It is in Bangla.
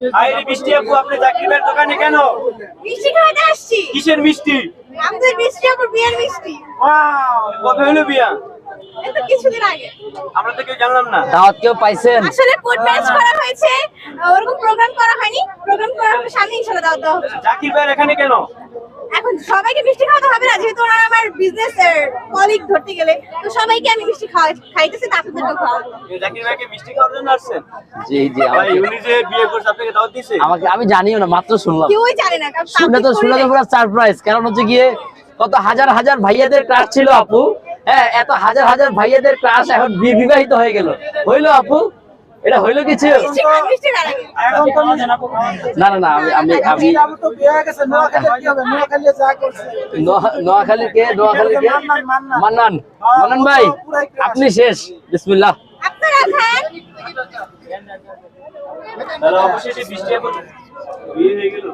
আইরে মিষ্টি আপু আপনি জাকিরের দোকানে কেন? মিষ্টি খাওয়াতে আসছি। কিসের মিষ্টি? আমাদের মিষ্টি আপু বিয়ের মিষ্টি। ওয়াও কবে হলো বিয়া? কিছুদিন আগে। আমরা তো কেউ জানলাম না। দাওয়াত কেউ পাইছেন? আসলে কোড ম্যাচ করা হয়েছে। সামনে ইনশাআল্লাহ দাওয়াত দেওয়া হবে। জাকির ভাইয়ের এখানে কেন? এখন সবাইকে মিষ্টি খাওয়াতে হবে না যেহেতু ওনারা আমার বিজনেস কলিগ ধরতে গেলে। তো সবাইকে আমি মিষ্টি খাওয়া খাইতেছি তা আপনাদেরকেও খাওয়াবো। জাকির ভাইকে মিষ্টি খাওয়ার জন্য আসছেন? জি জি ভাই উনি যে বিয়ে করছে আপনাকে দাওয়াত দিছে? আমাকে আমি জানিও না মাত্র শুনলাম। কেউই জানে না কারণ শুনে তো শুনে তো পুরো সারপ্রাইজ কারণ হচ্ছে গিয়ে কত হাজার হাজার ভাইয়াদের ক্লাস ছিল আপু। হ্যাঁ এত হাজার হাজার ভাইয়াদের ক্লাস এখন বি- বিবাহিত হয়ে গেল। হইল আপু? এটা হইল কিছু না না না আমি আমি নোয়াখালীর কে নোয়াখালীর কে? মান্নান মান্নান। ভাই আপনি শেষ। বিসমিল্লাহ। আপনারা খান। বৃষ্টি হয়ে গেল।